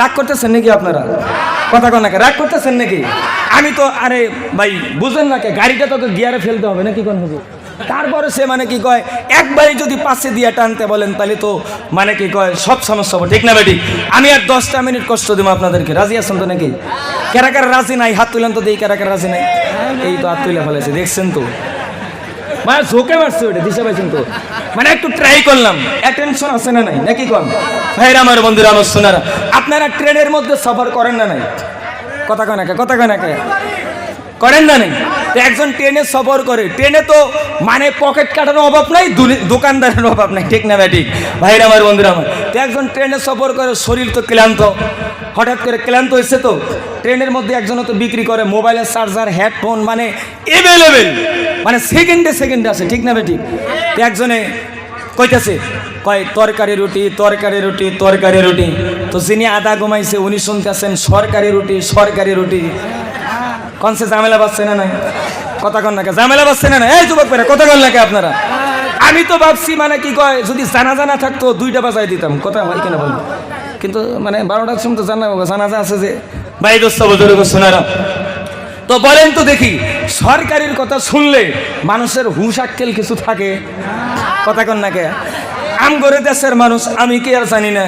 রাগ করতেছেন নাকি আপনারা? কথা কন রাগ করতেছেন নাকি? আমি তো, আরে ভাই, বুঝেন না গাড়িটা তো গিয়ারে ফেলতে হবে নাকি কোন হুজুর তারপরে সে মানে কি কয়, একবারই যদি পাশে দিয়ে টানতে বলেন, তাহলে তো মানে কি কয়, সব সমস্যা হবে। ঠিক না বেটি? আমি আর দশটা মিনিট কষ্ট দিব আপনাদেরকে। রাজি আছেন তো নাকি? কারা কারা রাজি নাই? হাত তুলেন তো দেই কারা রাজি নাই। এই তো হাত তুলে ফেলেছে, দেখছেন তো? মানে ঝোঁকে মারছে ওটা, দিশা পাইছেন তো মানে একটু ট্রাই করলাম। অ্যাটেনশন আছে না নাই? নাকি কম ভাইরা আমার বন্ধুরা, আমার সোনারা, আপনারা ট্রেনের মধ্যে সফর করেন না নাই? কথা কয় না কথা না করেন না নাই? একজন ট্রেনে সফর করে, ট্রেনে তো মানে পকেট কাটার অভাব নাই দোকানদারের অভাব নাই। ঠিক না ঠিক? ভাইরা আমার বন্ধুরা আমার। তো একজন ট্রেনে সফর করে, শরীর তো ক্লান্ত। হঠাৎ করে ক্লান্ত হয়েছে তো? ট্রেনের মধ্যে একজন তো বিক্রি করে মোবাইলের চার্জার হেডফোন মানে এভেলেবেল মানে সেকেন্ডে সেকেন্ডে আছে, ঠিক না তো একজনে কইতেছে, কয়, তরকারি রুটি তরকারি রুটি তরকারি রুটি। তো যিনি আদা ঘুমাইছে, উনি শুনতেছেন, সরকারি রুটি সরকারি রুটি। কনসে ঝামেলা পাচ্ছে না নাই? কথা কন নাকি ঝামেলা পাচ্ছে না না এই যুবক পেরা কথা কন নাকি আপনারা? আমি তো ভাবছি মানে কি কয়, যদি জানা জানা থাকতো দুইটা বাজাই দিতাম। কথা হয় কিনা বলব কিন্তু মানে বারোটার সময় তো জানা জানাজা আছে যে তো বলেন তো দেখি, সরকারের কথা শুনলে মানুষের হুঁশ আক্কেল কিছু থাকে? কথা কন না কে? আম করে দেশের মানুষ, আমি কি আর জানি না।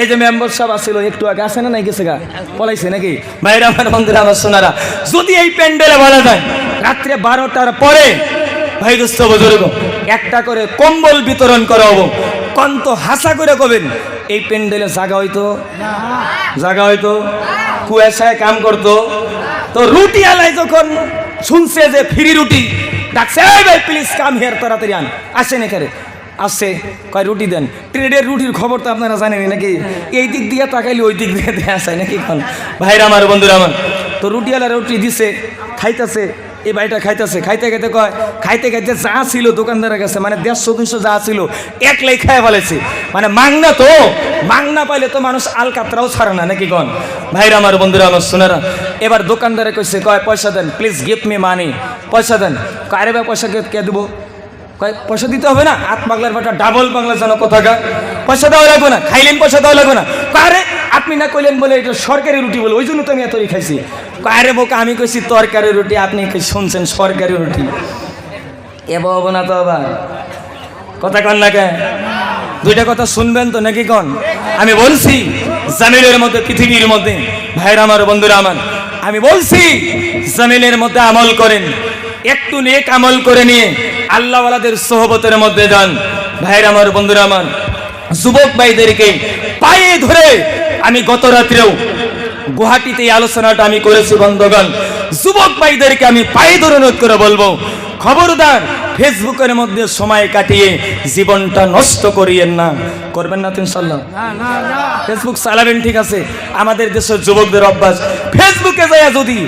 এই যে মেম্বার সাহেব আসছিল একটু আগে আসে না নাই গেছে গা? পলাইছে নাকি? ভাইরা, আমার বন্ধুরা, আমার সোনারা যদি এই প্যান্ডেলে বলা যায়, রাত্রে বারোটার পরে ভাই দোস্ত একটা করে কম্বল বিতরণ করা হব। কন্ত হাসা করে কবেন? এই প্যান্ডেলে জাগা হইতো? জাগা হইতো? কুয়াশায় কাম করতো? তো রুটি আলাই যখন শুনছে যে ফ্রি রুটি, ডাকছে, এই ভাই প্লিজ কাম হেয়ার তাড়াতাড়ি আন। আসেন এখানে। আসছে কয়, রুটি দেন। ট্রেডের রুটির খবর তো আপনারা জানেন নাকি? এই দিক দিয়ে তাকাইলে ওই দিক দিয়ে দেওয়া যায় নাকি ভাইরা আমার বন্ধুরা আমার। তো রুটিওয়ালা রুটি দিছে, খাইতেছে এই বাড়িটা খাইতেছে, খাইতে খাইতে কয়, খাইতে খাইতে যা ছিল দোকানদারের কাছে মানে দেড়শো দুশো যা ছিল একলাই খায় ফেলেছে। মানে মাংনা তো, মাংনা পাইলে তো মানুষ আলকাতরাও ছাড়ে না, নাকি কন? ভাইরা আমার বন্ধুরা আমার শোনারা এবার দোকানদারে কইছে, কয়, পয়সা দেন প্লিজ গিফট মি মানি পয়সা দেন। আরে ভাই, পয়সা কে দেবো? কয়, পয়সা দিতে হবে না? আট বাংলার বাটা ডাবল বাংলা জানো কোথাকা পয়সা দেওয়া লাগবে না, খাইলেন পয়সা দেওয়া লাগবে না। কারে আপনি না কইলেন বলে এটা সরকারি রুটি বলে, ওই জন্য তো আমি এতই খাইছি কয় আরে বোকা, আমি কইছি তরকারি রুটি, আপনি শুনছেন সরকারি রুটি? এ বাবু না তো আবার। কথা কন না কেন দুইটা কথা শুনবেন তো নাকি কন? আমি বলছি, জামিলের মধ্যে, পৃথিবীর মধ্যে, ভাইরা আমার, বন্ধুরা আমার, আমি বলছি, জামিলের মধ্যে আমল করেন। একটু নেক আমল করে নিয়ে আল্লাহওয়ালাদের সোহবতের মধ্যে যান। ভাইরা আমার, বন্ধুরা আমার, যুবক ভাইদেরকে পায়ে ধরে আমি গত রাত্রেও গুয়াহাটিতে এই আলোচনাটা আমি করেছি বন্ধগণ। যুবক ভাইদেরকে আমি পায়ে ধরে অনুরোধ করে বলব খবরদার ফেসবুকের মধ্যে সময় কাটিয়ে জীবনটা নষ্ট করিয়েন না। করবেন না তো ইনশাল্লাহ ফেসবুক চালাবেন ঠিক আছে। আমাদের দেশের যুবকদের অভ্যাস ফেসবুকে যায় যদি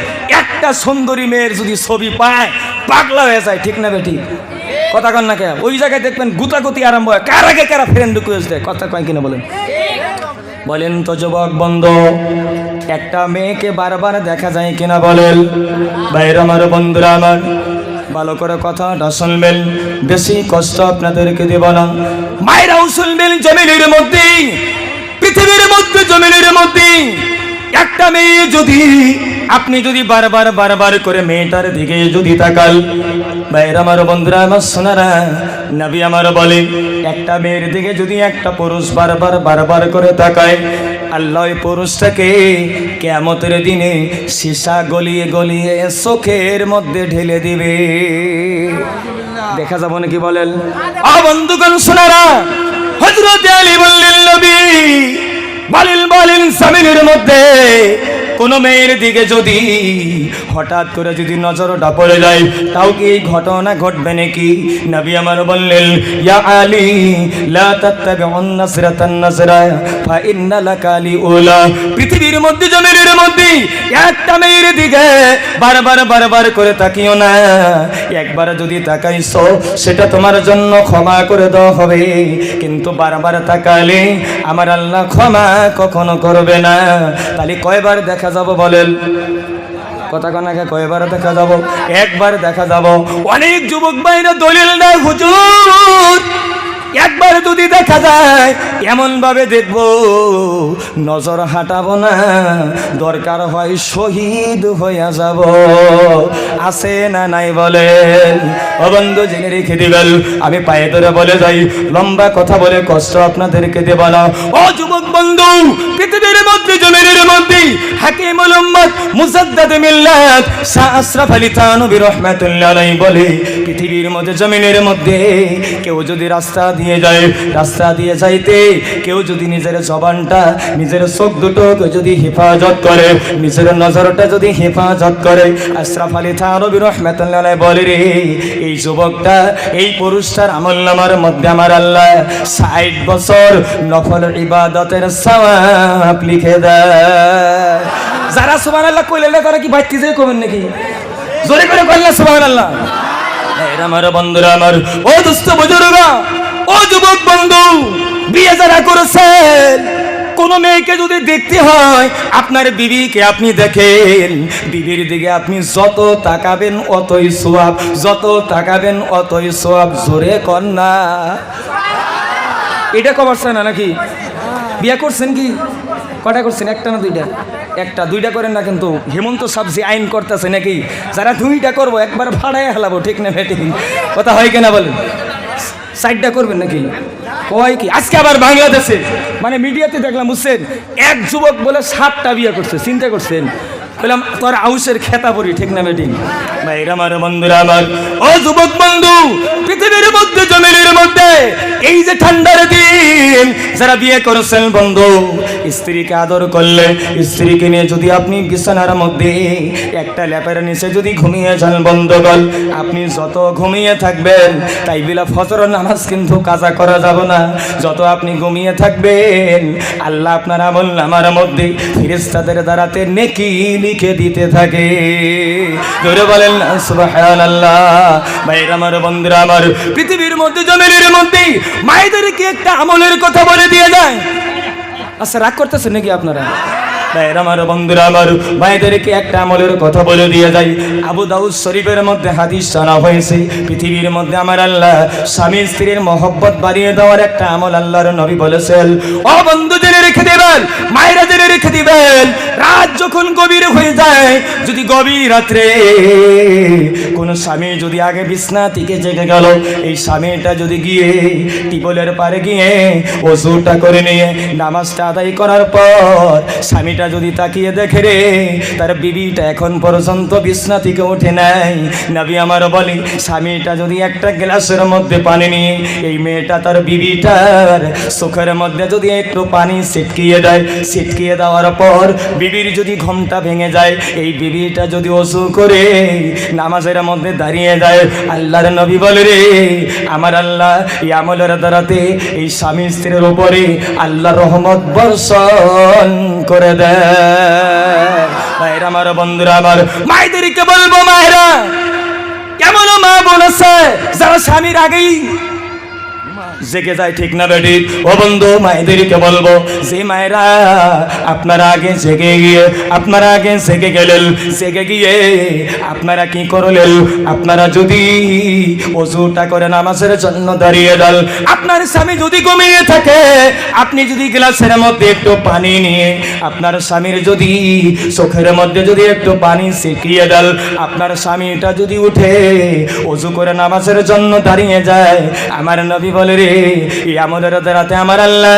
একটা সুন্দরী মেয়ের যদি ছবি পায় পাগলা হয়ে যায় ঠিক না বেটি কথা কন না কে ওই জায়গায় দেখবেন গুতাগুতি আরম্ভ হয়। কার আগে কারা ফ্রেন্ড রিকোয়েস্ট দেয়? কথা কয় কিনা বলেন? বলেন তো যুবক বন্ধ একটা মেয়েকে বারবার দেখা যায় কিনা বলেন। বাইরে আমার বন্ধুরা আমার, ভালো করে কথাটা শুনবেন। বেশি কষ্ট আপনাদেরকে দেব না। মায়েরাও শুনবেন জমিনের মধ্যে, পৃথিবীর মধ্যে জমিনের মধ্যে। একটা মেয়ে যদি, আপনি যদি বারবার বারবার করে মেয়েটার দিকে যদি তাকাল বাইরে আমার বন্ধুরা আমার সোনারা নাবি আমার বলে একটা মেয়ের দিকে যদি একটা পুরুষ বারবার বারবার করে তাকায় আল্লাহ পুরুষটাকে কেমতের দিনে সীসা গলিয়ে গলিয়ে চোখের মধ্যে ঢেলে দিবে। দেখা যাব নাকি বলেন? বন্ধুগণ শোনারা হজরত আলী বললেন, নবী বলেন বলেন স্বামীর মধ্যে কোন মেয়ের দিকে যদি হঠাৎ করে যদি নজরটা পড়ে যায়, তাও কি এই ঘটনা ঘটবে নাকি? নবী আমার বললেন, ইয়া আলী, লা তাত্তাবিউন নাসরাতান নাসরা, ফা ইন্না লাকালি উলা পৃথিবীর মধ্যে, জমিনের মধ্যে একটা মেয়ের দিকে বারবার বারবার করে তাকিও না। একবার যদি তাকাইছো, সেটা তোমার জন্য ক্ষমা করে দেওয়া হবে। কিন্তু বারবার তাকালে আমার আল্লাহ ক্ষমা কখনো করবে না। তাহলে কয়বার দেখা যাব বলেন। কথা কনাকে কয়বার দেখা যাব একবার দেখা যাব অনেক যুবক ভাইরা দলিল না হুজুর, একবার যদি দেখা যায় এমন ভাবে দেখব, নজর হাঁটাবো না, দরকার হয় শহীদ হইয়া যাব। আছে না নাই বলেন? অবন্ধ জেনে রেখে দিবেন, আমি পায়ে ধরে বলে যাই। লম্বা কথা বলে কষ্ট আপনাদেরকে দেব না। ও যুবক বন্ধু পৃথিবীর মধ্যে জমিনের মধ্যে মুসাদ্দাদ মিল্লাত। শাহ আশরাফ আলী থানবী রহমাতুল্লাহ আলাইহি বলে, পৃথিবীর মধ্যে, জমিনের মধ্যে কেউ যদি রাস্তা দিয়ে যায়, রাস্তা দিয়ে যাইতে কেউ যদি নিজের জবানটা, নিজের চোখ যদি হেফাজত করে, নিজের নজরটা যদি হেফাজত করে, আশরাফ আলী থানবী রহমাতুল্লাহ আলাইহি বলে রে, এই যুবকটা, এই পুরুষটার আমল নামার মধ্যে আমার আল্লাহ ষাট বছর নফল ইবাদতের সওয়াব লিখে দেয় যারা সুবহান আল্লাহ কইলে তারা কি বাইতে যে কবেন নাকি? জোরে করে কইলে সুবহান আল্লাহ আমার বন্ধুরা আমার, ও দুস্থ বুজুর্গা, ও যুবক বন্ধু, বিয়ে যারা করেছেন, কোন মেয়েকে যদি দেখতে হয়, আপনার বিবিকে আপনি দেখেন, বিবির দিকে আপনি যত তাকাবেন, অতই সোয়াব, যত তাকাবেন, অতই সোয়াব, জোরে কন্যা এটা কমার্স না নাকি? বিয়ে করছেন কি? কটা করছেন? একটা না দুইটা? একটা, দুইটা করেন না কিন্তু হেমন্ত সাবজি আইন করতেছে নাকি? যারা দুইটা করব, একবার ভাড়ায় হেলাবো ঠিক না ভেটিং কথা হয় কিনা বলেন? সাইডটা করবেন নাকি? কয় কি? আজকে আবার বাংলাদেশে মানে মিডিয়াতে দেখলাম, বুঝছেন? এক যুবক বলে সাতটা বিয়ে করছে, চিন্তা করছেন? বললাম তোর আউসের খেতা পড়ি ঠিক না আমার বন্ধুরা আমার। ও যুবক বন্ধু, পৃথিবীর মধ্যে, জমিনের মধ্যে, এই যে ঠান্ডার দিন, যারা বিয়ে করেছেন বন্ধু, স্ত্রীকে আদর করলে, স্ত্রীকে নিয়ে যদি আপনি বিছানার মধ্যে একটা ল্যাপের নিচে যদি ঘুমিয়ে যান বন্ধগল আপনি যত ঘুমিয়ে থাকবেন, তাই বিলা ফজর নামাজ কিন্তু কাজা করা যাব না। যত আপনি ঘুমিয়ে থাকবেন, আল্লাহ আপনার আমল নামার মধ্যে ফিরিস্তাদের দ্বারাতে নেকি লিখে দিতে থাকে। ধরে বলেন, সুবহানাল্লাহ। আমার বন্ধুরা আমার, পৃথিবীর মধ্যে, জমিনের মধ্যে মায়েদেরকে একটা আমলের কথা বলে দিয়ে যায়। আচ্ছা রাগ করতেছেন নাকি আপনারা? ভাইয়ের আমার বন্ধুরা আমার ভাইদেরকে একটা আমলের কথা বলে দিয়ে যাই। আবু দাউদ শরীফের মধ্যে হাদিস জানা হয়েছে। পৃথিবীর মধ্যে আমার আল্লাহ স্বামী স্ত্রীর মহব্বত বাড়িয়ে দেওয়ার একটা আমল আল্লাহর নবী বলেছেন। ও বন্ধু, জেনে রেখে দেবেন, মায়েরা জেনে রেখে রাত যখন গভীর হয়ে যায়, যদি গভীর রাত্রে কোন স্বামী যদি আগে বিছনা থেকে জেগে গেল, এই স্বামীটা যদি গিয়ে টিবলের পারে গিয়ে ওষুধটা করে নিয়ে নামাজটা আদায় করার পর স্বামীটা যদি তাকিয়ে দেখে রে, তার বিবিটা এখন পর্যন্ত বিছনা থেকে উঠে নাই। নবী আমার বলে, স্বামীটা যদি একটা গ্লাসের মধ্যে পানি নিয়ে, এই মেয়েটা তার বিবিটার চোখের মধ্যে যদি একটু পানি ছিটকিয়ে দেয়, ছিটকিয়ে দেওয়ার পর বিবির যদি ঘুমটা ভেঙে যায়, এই বিবিটা যদি অসু করে নামাজের মধ্যে দাঁড়িয়ে যায়, আল্লাহর নবী বলে রে, আমার আল্লাহ, এই আমলের দ্বারাতে এই স্বামী স্ত্রীর উপরে আল্লাহ রহমত বর্ষণ করে দেয়। ভাইরা আমার বন্ধুরা, আমার মায়েদেরকে বলব মায়েরা, কেমন মা বোন আছে? যারা স্বামীর আগেই জেগে যায় ঠিক না বেটি ও বন্ধু মায়েদেরকে বলব? যে মায়েরা আপনারা আগে জেগে গিয়ে, আপনারা আগে জেগে গেলেন, জেগে গিয়ে আপনারা কি করলেন? আপনারা যদি অজুটা করে নামাজের জন্য দাঁড়িয়ে ডাল আপনার স্বামী যদি ঘুমিয়ে থাকে, আপনি যদি গ্লাসের মধ্যে একটু পানি নিয়ে, আপনার স্বামীর যদি চোখের মধ্যে যদি একটু পানি শিখিয়ে ডাল আপনার স্বামীটা যদি উঠে অজু করে নামাজের জন্য দাঁড়িয়ে যায়, আমার নবী বলে রে এই আমলের দ্বারাতে আমার আল্লাহ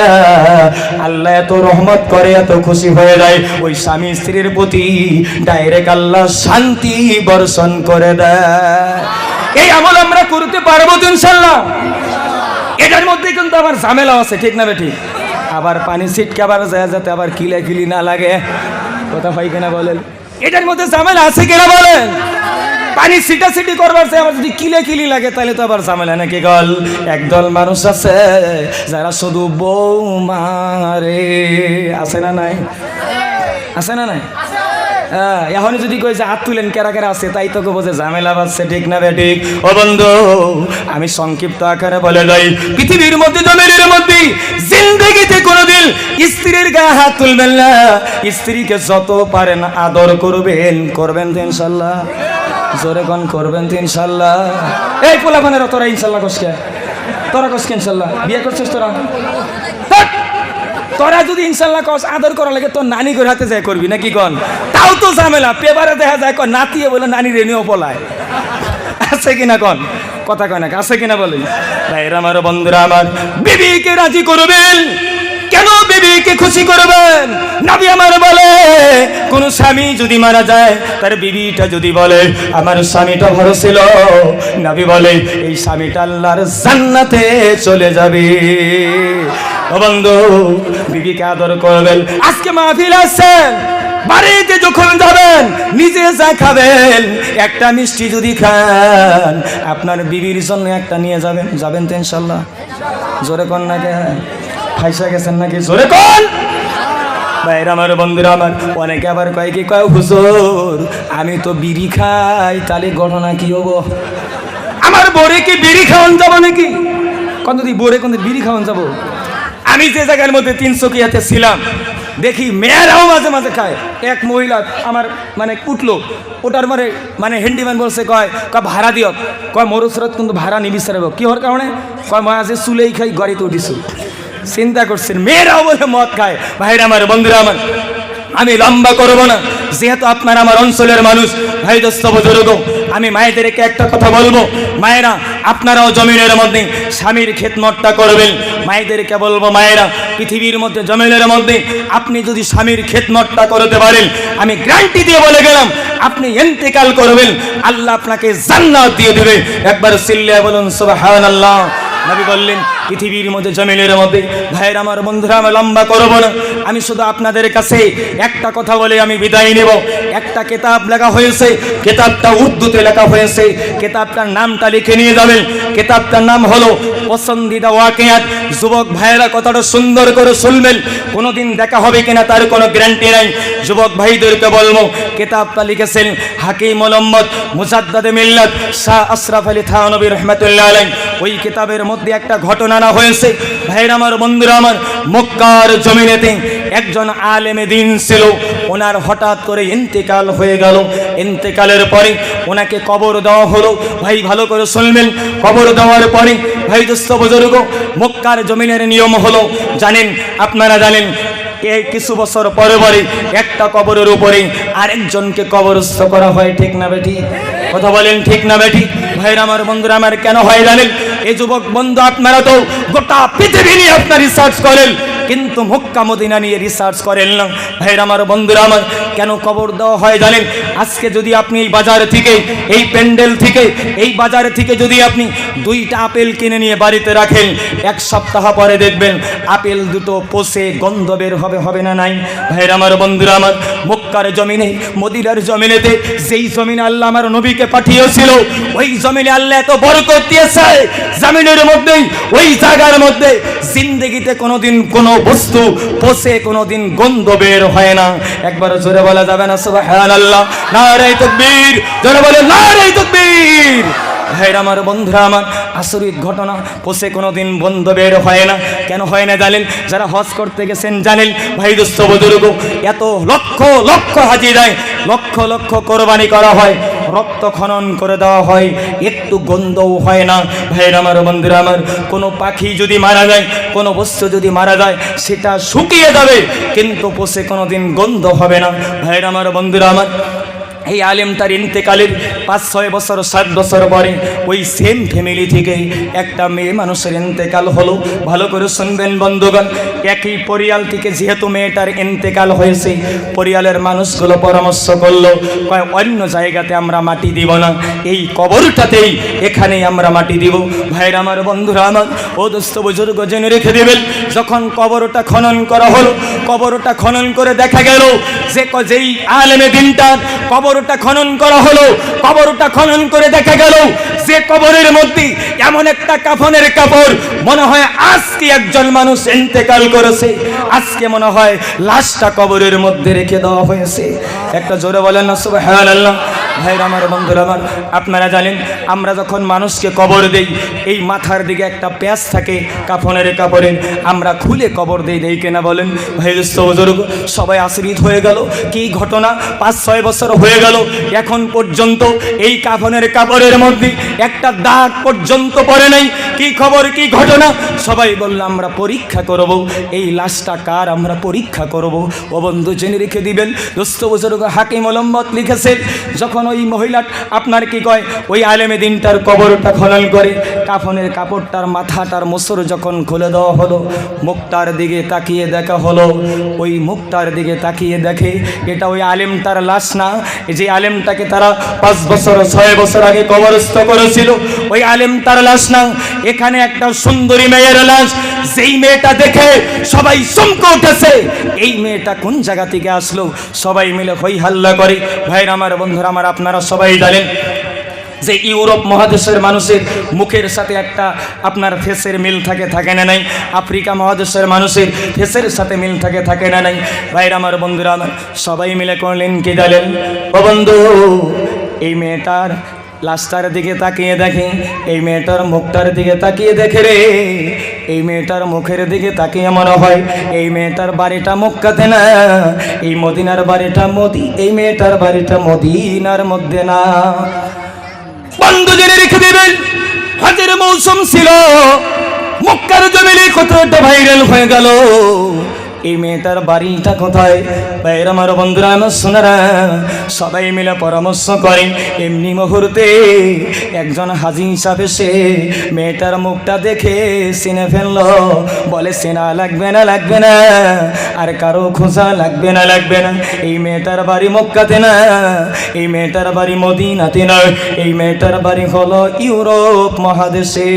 আল্লাহ এত রহমত করে, এত খুশি হয়ে যায়। ওই স্বামী স্ত্রীর প্রতি ডাইরেক্ট আল্লাহ শান্তি বর্ষণ করে দেয়। এই আমল আমরা করতে পারব ইনশাল্লাহ এটার মধ্যে কিন্তু আবার ঝামেলা আছে, ঠিক না বেটি? আবার পানি ছিটকে আবার যায় যাতে আবার কিলে কিলি না লাগে। কথা হয় কিনা বলেন? এটার মধ্যে ঝামেলা আছে কিনা বলেন? পানি সিটা সিটি করবার চাই আমার যদি কিলে কিলি লাগে, তাহলে তো আবার ঝামেলা নাকি গল? একদল মানুষ আছে, যারা শুধু বউ মারে আছে না নাই? আছে না নাই? হ্যাঁ এখন যদি কই যে হাত তুলেন, কেরা কেরা আছে, তাই তো বোঝে ঝামেলা বাজছে ঠিক না বেঠিক ও বন্ধু, আমি সংক্ষিপ্ত আকারে বলে যাই। পৃথিবীর মধ্যে, জমিনের মধ্যে, জিন্দগিতে কোনোদিন স্ত্রীর গায়ে হাত তুলবেন না। স্ত্রীকে যত পারেন আদর করবেন করবেন ইনশাল্লাহ। জোরে কন করবেন তো ইনশাল্লাহ। এই পোলাপানের তোরা ইনশাল্লাহ কসকে। তোরা কস কি ইনশাল্লাহ। বিয়ে করছিস তোরা! তোরা যদি ইনশাল্লাহ কস, আদর করা লাগে তোর নানি করে হাতে যায় করবি, নাকি কন তাও তো ঝামেলা। পেপারে দেখা যায় কন নাতিয়ে বলে নানি রেনিও পলায়। আছে কিনা কন কথা কয় না, আছে কিনা বলেন? ভাইরা আমার বন্ধুরা আমার। বিবিকে রাজি করবেন? কেন বিবিকে খুশি করবেন? নবী আমার বলে, কোন স্বামী যদি মারা যায়, তার বিবিটা যদি বলে, আমার স্বামীটা ভালো ছিল। নবী বলে, এই স্বামীটা আল্লাহর জান্নাতে চলে যাবে। বন্ধু, বিবিকে আদর করবেন। আজকে মাহফিল আছেন বাড়িতে যখন যাবেন, নিজে যা খাবেন, একটা মিষ্টি যদি খান, আপনার বিবির জন্য একটা নিয়ে যাবেন। যাবেন তো ইনশাল্লাহ? জোরে কন নাকি ফাইসা গেছেন নাকি? জোরে কন! ভাইরা আমার বন্ধুরা আমার অনেকে আবার কয় কি কয় হুজুর আমি তো বিড়ি খাই তাহলে ঘটনা কি হব? আমার বোরে কি বিড়ি খাওয়ান যাব নাকি? কত দি বোরে কোন বিড়ি খাওয়ান যাব? আমি যে জায়গার মধ্যে তিনশোকিয়াতে ছিলাম দেখি মেয়েরাও মাঝে মাঝে খায়। এক মহিলা আমার মানে কুটলো ওটার মানে মানে হ্যান্ডিম্যান বলছে কয় কয় ভাড়া দিও। কয় মরুসরত কিন্তু ভাড়া নিবি সারাব কি হওয়ার কারণে? কয় মাঝে চুলেই খাই গড়িতে উঠিছু। চিন্তা করছেন, মেয়েরাও বলে মদ খায়। ভাইরা আমার, বন্ধুরা আমার, আমি লম্বা করব না। যেহেতু আপনার আমার অঞ্চলের মানুষ, ভাই দোস্ত আমি মায়েদেরকে একটা কথা বলব। মায়েরা, আপনারাও জমিনের মধ্যে স্বামীর খেতমতটা করবেন। মায়েদেরকে বলব, মায়েরা, পৃথিবীর মধ্যে জমিনের মধ্যে আপনি যদি স্বামীর খেতমতটা করতে পারেন, আমি গ্যারান্টি দিয়ে বলে গেলাম, আপনি এন্তেকাল করবেন। আল্লাহ আপনাকে জান্নাত দিয়ে দেবে। একবার সিল্লিয়া বলুন, সুবহানাল্লাহ। নবী বললেন পৃথিবীর মধ্যে, জমিনের মধ্যে। ভাইয়ের আমার, বন্ধুরা আমি লম্বা করব না। আমি শুধু আপনাদের কাছে একটা কথা বলে আমি বিদায় নেব। একটা কেতাব লেখা হয়েছে, কেতাবটা উর্দুতে লেখা হয়েছে। কেতাবটার নামটা লিখে নিয়ে যাবেন। কেতাবটার নাম হলো পসন্দিদা ওয়াকিয়াত। যুবক ভাইয়েরা কথাটা সুন্দর করে শুনবেন। কোনোদিন দেখা হবে কিনা তার কোনো গ্যারান্টি নাই। যুবক ভাইদেরকে বলব, কেতাবটা লিখেছেন হাকিম মোহাম্মদ মুজাদ্দাদে মিল্লাত শাহ আশরাফ আলী থানবী রহমতুল্লাহ আলাই ওই কিতাবের মধ্যে একটা ঘটনা না হয়েছে। ভাইর আমার, বন্ধুরা আমার, মক্কার জমিনেতে একজন আলেমে দিন ছিল। ওনার হঠাৎ করে ইন্তেকাল হয়ে গেল। ইন্তেকালের পরে ওনাকে কবর দেওয়া হলো। ভাই, ভালো করে শুনবেন। কবর দেওয়ার পরে ভাই দোস্ত বুজুর্গ, মক্কার জমিনের নিয়ম হলো, জানেন, আপনারা জানেন কিছু বছর পরে পরে একটা কবরের উপরে আরেকজনকে কবরস্থ করা হয়, ঠিক না বেটি? কথা বলেন, ঠিক না বেটি? ভাইরা আমার, বন্ধুরা আমার, কেন হয় জানেন? এই যুবক বন্ধু, আপনারা তো গোটা পৃথিবী নিয়ে আপনার রিসার্চ করেন, কিন্তু মক্কা, মদিনা নিয়ে রিসার্চ করেন না। ভাইরা আমার, বন্ধুরা আমার, কেন কবর দেওয়া হয় জানেন? আজকে যদি আপনি এই বাজার থেকে, এই প্যান্ডেল থেকে, এই বাজার থেকে যদি আপনি দুইটা আপেল কিনে নিয়ে বাড়িতে রাখেন, এক সপ্তাহ পরে দেখবেন, আপেল দুটো পচে গন্ধ বের হবে হবে না নাই? ভাইরা আমার, বন্ধুরা আমার মক্কার জমিনে, মদিনার জমিনেতে, যেই জমিনে আল্লাহ আমার নবীকে পাঠিয়েছিল, ওই জমিনে আল্লাহ এত বরকত দিয়েছে, জমিনের মধ্যেই, ওই জায়গার মধ্যে জিন্দগিতে কোনোদিন কোনো বস্তু পচে, কোনোদিন গন্ধ বের হয় না। একবার জোরে বলা যাবে না সবাই হ্যাঁ সুবহানাল্লাহ নারাই তকবীর, জোরে বলে নারাই তকবীর। ভাইরা আমার বন্ধুরা, আমার আসরিত ঘটনা। পোষে কোনোদিন বন্ধ বের হয় না। কেন হয় না জানেন? যারা হজ করতে গেছেন জানেন, ভাই দুস্থ বুজুর্গ, এত লক্ষ লক্ষ হাজি দেয়, লক্ষ লক্ষ কোরবানি করা হয়, রক্ত খনন করে দেওয়া হয়, একটু গন্ধও হয় না। ভাইয়ের আমার বন্ধুরা, আমার কোনো পাখি যদি মারা যায়, কোনো বস্তু যদি মারা যায়, সেটা শুকিয়ে যাবে, কিন্তু পোষে কোনো দিন গন্ধ হবে না। ভাইয়ের আমার বন্ধুরা, আমার এই আলেমটার ইন্তেকালের পাঁচ, ছয় বছর, সাত বছর পরে ওই সেম ফ্যামিলি থেকে একটা মেয়ে মানুষের ইন্তেকাল হলো। ভালো করে শুনবেন বন্ধুগণ, একই পরিয়াল থেকে যেহেতু মেয়েটার ইন্তেকাল হয়েছে, পরিয়ালের মানুষগুলো পরামর্শ করল, কয়, অন্য জায়গাতে আমরা মাটি দিব না, এই কবরটাতেই এখানেই আমরা মাটি দিব। ভাইরা আমার, বন্ধুরা আমার, ও দোস্ত বুজুর্গ, জেনে রেখে দেবেন, যখন কবরটা খনন করা হলো, কবরটা খনন করে দেখা গেল যে যেই আলেমে দিনটা কবরটা খনন করা হলো, কবরটা খনন করে দেখা গেল, যে কবরের মধ্যে এমন একটা কাফনের কাপড়, মনে হয় আজকে একজন মানুষ ইন্তেকাল করেছে। আজকে মনে হয় লাশটা কবরের মধ্যে রেখে দেওয়া হয়েছে। একটা জোরে বলেন না, সুবহানাল্লাহ। ভাইর আমার, বন্ধুরা আমার, আপনারা জানেন, আমরা যখন মানুষকে কবর দেই, এই মাথার দিকে একটা প্যাঁচ থাকে কাফনের কাপড়ে, আমরা খুলে কবর দিই, দেই কেনা বলেন? ভাই দোস্ত বুজুর্গ, সবাই আশ্রিত হয়ে গেল, কি ঘটনা? পাঁচ, ছয় বছর হয়ে গেল, এখন পর্যন্ত এই কাফনের কাপড়ের মধ্যে একটা দাগ পর্যন্ত পড়ে নাই কি খবর, কি ঘটনা? সবাই বলল, আমরা পরীক্ষা করব। এই লাশটা কার? আমরা পরীক্ষা করব। ও বন্ধু, জেনে রেখে দিবেন, দোস্ত বুজুর্গ হাকিম অলম্বত লিখেছেন, যখন ওই মহিলা, আপনার কি কয়? ওই আলেমে দিনটার কবরটা খনন করে, কাফনের কাপড়টার মাথাটার মোসর যখন খুলে দেওয়া হলো, মুখটার দিকে তাকিয়ে দেখা হলো। ওই মুখটার দিকে তাকিয়ে দেখে, এটা ওই আলেমটার লাশ না যে আলেমটাকে তারা পাঁচ বছর, ছয় বছর আগে কবরস্থ করেছিল, ওই আলেমটার লাশ না এখানে একটা সুন্দরী মেয়ের লাশ, যেই মেয়েটা দেখে সবাই চমকে উঠেছে। এই মেয়েটা কোন জায়গা থেকে আসলো? সবাই মিলে হই হাল্লা করে। ভাইর আমার, বন্ধুরা আমার, আপনারা সবাই জানেন যে ইউরোপ মহাদেশের মানুষের মুখের সাথে একটা আপনার ফেসের মিল থাকে থাকে না নাই? আফ্রিকা মহাদেশের মানুষের ফেসের সাথে মিল থাকে থাকে না নাই? ভাইরা আমার, বন্ধুরা আমার, সবাই মিলে করলেন কি জানেন? ও বন্ধু, এই মেয়েটার লাস্টার দিকে তাকিয়ে দেখে, এই মেয়েটার মুখটার দিকে তাকিয়ে দেখে রে। এই মেয়েটার মুখের দিকে তাকিয়ে মনে হয়, এই মেয়েটার বাড়িটা মক্কাতে না। এই মদিনার বাড়িটা মদি, এই মেয়েটার বাড়িটা মদিনার মধ্যে না। বন্ধ জেনে রেখে দেবেন, হাজের মৌসুম ছিল, মক্কার জমিনে কতটা ভাইরাল হয়ে গেল। এই মেয়েটার বাড়িটা কোথায়? ভাইয়ের আমার বন্ধুরা আমার সোনারা, সবাই মিলে পরামর্শ করে। এমনি মুহূর্তে একজন হাজি হিসাবে সে মেয়েটার মুখটা দেখে চিনে ফেলল। বলে সেনা লাগবে না লাগবে না, আর কারও খোঁজা লাগবে না লাগবে না। এই মেয়েটার বাড়ি মক্কাতে না, এই মেয়েটার বাড়ি মদিনাতে নয় এই মেয়েটার বাড়ি হলো ইউরোপ মহাদেশে।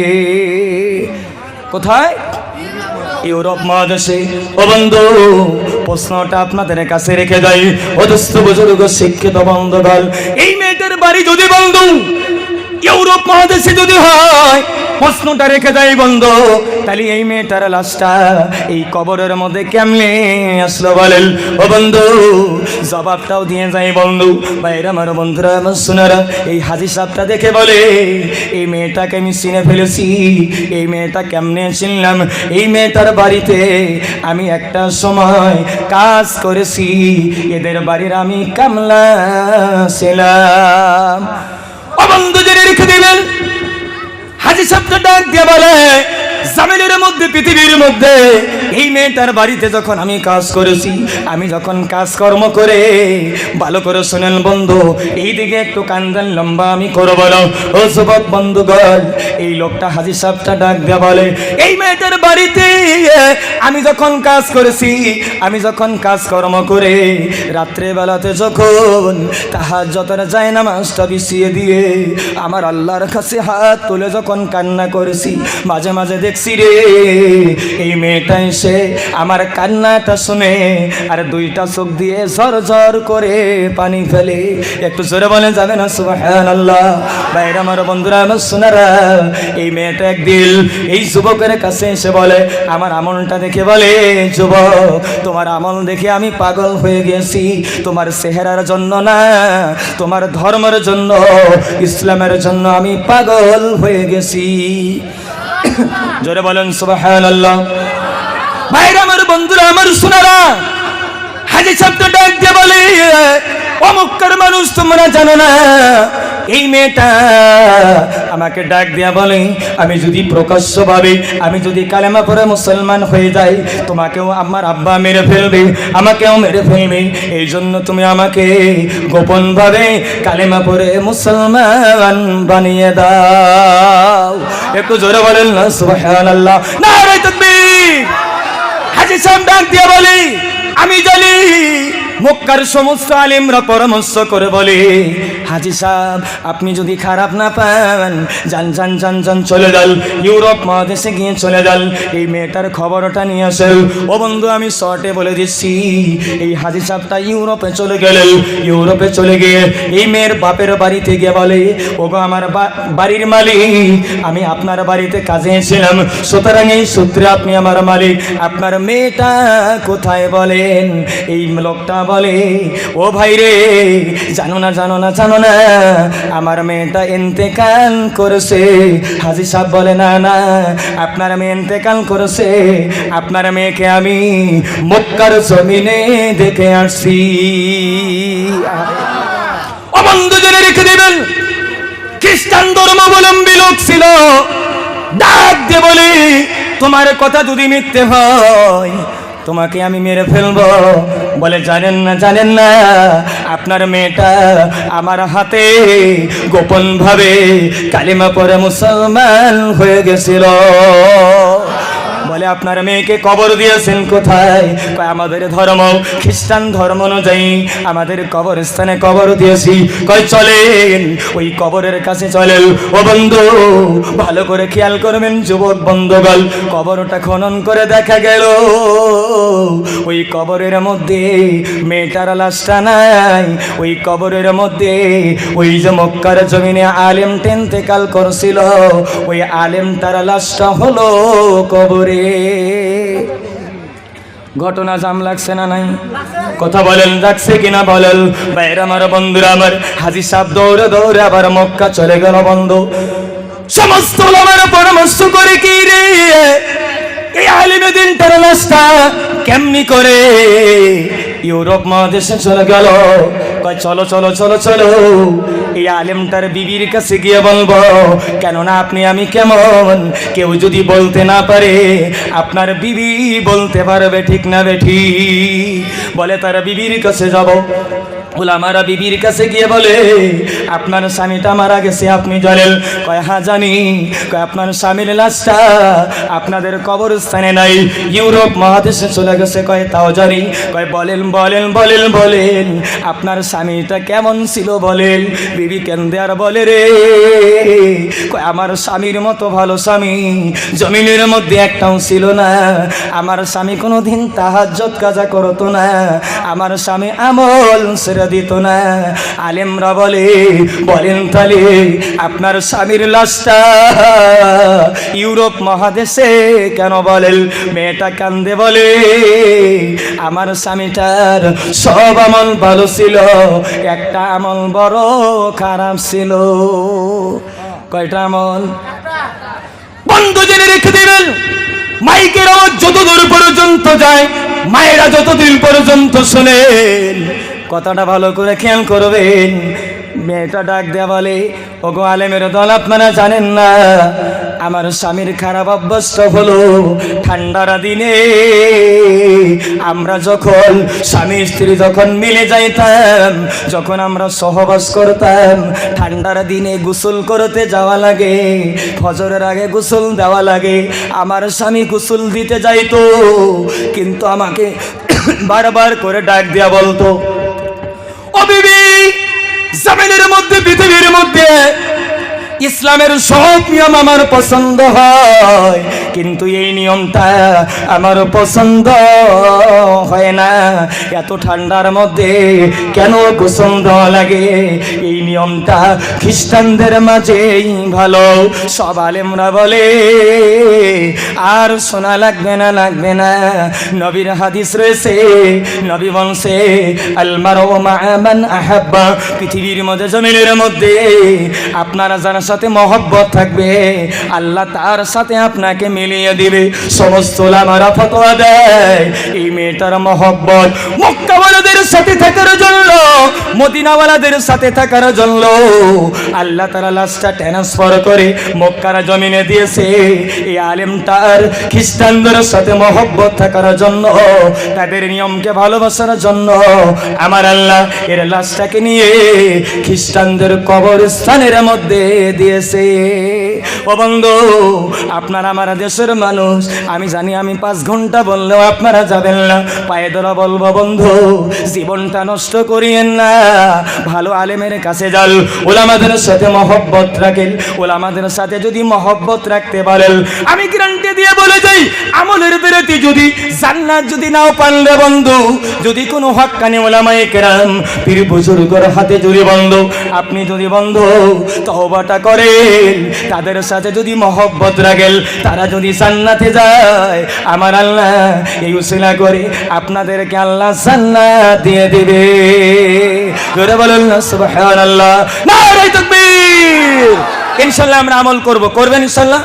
কোথায়? ইউরোপ মহাদেশে। ও বন্ধু, প্রশ্নটা আপনাদের কাছে রেখে দেয় অদস্থ বুজুর্গ, শিক্ষিত বন্ধুগণ, এই মেয়েটার বাড়ি যদি বন্ধু, ইউরোপ মহাদেশে যদি হয় প্রশ্নটা রেখে দেয় বন্ধু। তাহলে এই মেয়েটার লাশটা এই কবরের মধ্যে কেমনে আসলো বলেন? ও বন্ধু, জবাবটাও দিয়ে যায় বন্ধু। বাইরে আমার বন্ধুরা, আমার শোনারা এই হাজি সাহটা দেখে বলে, এই মেয়েটাকে আমি চিনে ফেলেছি। এই মেয়েটা কেমনে চিনলাম? এই মেয়েটার বাড়িতে আমি একটা সময় কাজ করেছি। এদের বাড়ির আমি কামলা ছিলাম। বন্ধু, জেনে রেখে দিবেন হাজি সাহেবটা ডাক দিয়ে বলে জামিনের মধ্যে, পৃথিবীর মধ্যে। এই মেয়েটার বাড়িতে যখন আমি কাজ করেছি, আমি যখন কাজকর্ম করে, ভালো করে শোনেন বন্ধু এই দিকে একটু কান্দান লম্বা আমি করব না। ও যুবক বন্ধুগণ, এই লোকটা হাজি সাহেবটা ডাক দিয়ে বলে, এই মেয়েটার বাড়িতে, আমি যখন কাজ করেছি, আমি যখন কাজকর্ম করে রাত্রে বেলাতে যখন তাহার যতটা যায় না মাছটা বিছিয়ে দিয়ে, আমার আল্লাহর কাছে হাত তুলে যখন কান্না করেছি, মাঝে মাঝে দেখছি রে। এই মেয়েটা এসে আমার কান্নাটা শুনে আর দুইটা চোখ দিয়ে ঝর ঝর করে পানি ফেলে। একটু জোরে বলে যাবে না? সুবহান আল্লাহ বাইরে আমার বন্ধুরা, আমার সোনারা, এই মেয়েটা একদিন এই যুবকের কাছে এসে বলে, আমার আমলটা দেখে বলে, যুবক, তোমার আমল দেখে আমি পাগল হয়ে গেছি। তোমার চেহারার জন্য না, তোমার ধর্মের জন্য, ইসলামের জন্য আমি পাগল হয়ে গেছি। জোরে বলেন সুবহানাল্লাহ। ভাইরা আমার বন্ধুরা আমার শোনারা হাজি শব্দ ডাক দিয়ে বলে অমুক্কার মানুষ তোমরা জানো না। এই মেয়েটা আমাকে ডাক দিয়া বলে, আমি যদি প্রকাশ্য ভাবে আমি যদি কালেমা পরে মুসলমান হয়ে যাই, তোমাকেও আমার আব্বা মেরে ফেলবে, আমাকেও মেরে ফেলবে। এই জন্য তুমি আমাকে গোপন ভাবে কালেমা পরে মুসলমান বানিয়ে দাও। একটু জোরে বলেন না, সুবহানাল্লাহ। তাকবীর। হাজি ডাক দিয়া বলি, আমি জানি মক্কার সমস্ত আলিমরা পরামর্শ করে বলে, হাজি সাহেব, আপনি যদি খারাপ না পান, যান যান যান যান, চলে যান। ইউরোপ মহাদেশে গিয়ে চলে যান। এই মেয়েটার খবরটা নিয়ে আসেন। ও বন্ধু, আমি শর্টে বলে দিচ্ছি, এই হাজি সাহেবটা ইউরোপে চলে গেলেন। ইউরোপে চলে গিয়ে এই মেয়ের বাপের বাড়িতে গিয়ে বলে, ওগো, আমার বাড়ির মালিক, আমি আপনার বাড়িতে কাজে এসেছিলাম। সুতরাং এই সূত্রে আপনি আমার মালিক। আপনার মেয়েটা কোথায় বলেন? এই লোকটা বলে, ও ভাই রে, জানো না জানো না জানো না, আমার মেয়েটা ইন্তেকাল করেছে। হাজি সাহেব বলে, না না, আপনার মেয়ে ইন্তেকাল করেছে। আপনার মেয়েকে আমি মক্কার জমিনে দেখে আসছি। অবন্ধ জেনে রেখে দেবেন, খ্রিস্টান ধর্মাবলম্বী লোক ছিল। ডাক দিয়ে বলি, তোমার কথা যদি মিথ্যে হয় তোমাকে আমি মেরে ফেলব। বলে, জানেন না জানেন না, আপনার মেয়েটা আমার হাতে গোপনভাবে কালিমা পরে মুসলমান হয়ে গেছিল। আপনার মেয়েকে কবর দিয়েছেন কোথায়? আমাদের ধর্ম, খ্রিস্টান ধর্ম অনুযায়ী আমাদের কবরস্থানে কবর দিয়েছি। কয়, চলেন, ওই কবরের কাছে চলেন। ও বন্ধু, ভালো করে খেয়াল করবেন, যুবক বন্ধুগল কবরটা খনন করে দেখা গেল। ওই কবরের মধ্যে মেয়েটার লাশটা নাই। ওই কবরের মধ্যে ওই যে মক্কার জমিনে আলেম টেনতে কাল করছিল। ওই আলেম তার লাশটা হলো কবরে। ঘটনা জাম লাগছে না নাই? কথা বলেন রাখছে কিনা বলেন? বাইরে আমার, বন্ধুরা আমার, হাজি সাহেব দৌড়ে দৌড়ে আবার মক্কা চলে গেল বন্ধ। সমস্ত আমার পরামর্শ করে কি রে? এই আলিমে দিন কেমনি করে? ইউরোপ মহাদেশে চলে গেল। চলো চলো চলো চলো। এই আলেমটার বিবির কাছে গিয়ে বলব, কেননা আপনি আমি কেমন? কেউ যদি বলতে না পারে, আপনার বিবি বলতে পারবে ঠিক না বেঠি বলে তার বিবির কাছে যাব। ওলামারা বিবির কাছে গিয়ে বলে, আপনার স্বামীটা মারা গেছে, আপনি জানেন? কয় হ্যাঁ জানি। কয়, আপনার স্বামীর লাশটা আপনাদের কবরস্থানে নাই, ইউরোপ মহাদেশে চলে গেছে। কয়, তাও জানি। কয়, বলেন বলেন বলেন বলেন, আপনার স্বামীটা কেমন ছিল বলেন? বিবি কেন্দ্রে আর বলে, রে, কয়, আমার স্বামীর মতো ভালো স্বামী জমিনের মধ্যে একটাও ছিল না। আমার স্বামী কোনোদিন তাহাজ্জত কাজা করতো না। আমার স্বামী আমল ছেড়ে দিত না আলেমরা বলে, বলেন তাহলে আপনার স্বামীর লাশটা ইউরোপ মহাদেশে কেন বলেন? মেয়েটা কান্দে বলে, আমার স্বামীটার সব আমল ভালো ছিল, একটা আমল বড় খারাপ ছিল। কয়টা আমল? বন্ধ জেনে রেখে দেবেন, মাইকের আওয়াজ যতদূর পর্যন্ত যায়, মায়েরা যতদিন পর্যন্ত শোনেন কথাটা ভালো করে খেয়াল করবেন। মেয়েটা ডাক দেয়া বলে, ওগো আলেমের দল, আপনারা জানেন না, আমার স্বামীর খারাপ অভ্যস্ত হলো ঠান্ডার দিনে আমরা যখন স্বামী স্ত্রী যখন মিলে যাইতাম, যখন আমরা সহবাস করতাম, ঠান্ডার দিনে গোসল করতে যাওয়া লাগে, ফজরের আগে গোসল দেওয়া লাগে, আমার স্বামী গোসল দিতে যাইতো, কিন্তু আমাকে বারবার করে ডাক দেওয়া বলতো ও বিবি জমিনের মধ্যে পৃথিবীর মধ্যে ইসলামের সব নিয়ম আমার পছন্দ হয়। কিন্তু এই নিয়মটা আমার পছন্দ হয় না। এত ঠান্ডার মধ্যে কেন দেওয়া লাগে? এই নিয়মটা খ্রিস্টানদের মাঝেই ভালো। সব আলেমরা বলে, আর শোনা লাগবে না লাগবে না। নবীর হাদিস রয়েছে, নবী বংশে আলমার ও মান আহাব্বা। পৃথিবীর মধ্যে, জমিনের মধ্যে আপনারা যার সাথে মহব্বত থাকবে। আল্লাহ তার সাথে আপনাকে মিলিয়ে দিবে। সমস্ত লামারা ফতোয়া দেয়, এই মেয়েটার মহব্বত মক্কাওয়ালাদের সাথে থাকার জন্য, মদিনাওয়ালাদের সাথে থাকার জন্য। আল্লাহ তারা লাশটা ট্রান্সফার করে মক্কার জমিনে দিয়েছে। এই আলেমটার খ্রিস্টানদের সাথে মহব্বত থাকার জন্য, তাদের নিয়মকে ভালোবাসার জন্য আমার আল্লাহ এর লাশটাকে নিয়ে খ্রিস্টানদের কবর কবরস্থানের মধ্যে দিয়েছে। ও বন্ধু, আপনারা আমার দেশের মানুষ। আমি জানি আমি পাঁচ ঘণ্টা বললেও আপনারা যাবেন না। পায়ে ধরা বলব, বন্ধু, জীবনটা নষ্ট করিয়েন না। ভালো আলেমের কাছে যাল ওলামাদের সাথে মহব্বত রাখেন। ওলামাদের সাথে যদি মহব্বত রাখতে পারেন। আমি গ্যারান্টি দিয়ে বলে যাই, আমলের বিরতি যদি, জান্নাত যদি নাও পারলে বন্ধু, যদি কোনো হক্কানি ওলামায়ে কেরাম পীর বুজুর্গর হাতে জুড়ে বন্ধ, আপনি যদি বন্ধ তহবাটা করেন, তাদের সাথে যদি মহব্বত রাখেন, তারা যদি জান্নাতে যায়, আমার আল্লাহ এই উসিলা করে আপনাদেরকে আল্লাহ জান্নাত দিয়ে দিবে। জোরে বলুন না, সুবহানাল্লাহ। নারে তাকবীর। ইনশাআল্লাহ আমরা আমল করব, করবেন ইনশাআল্লাহ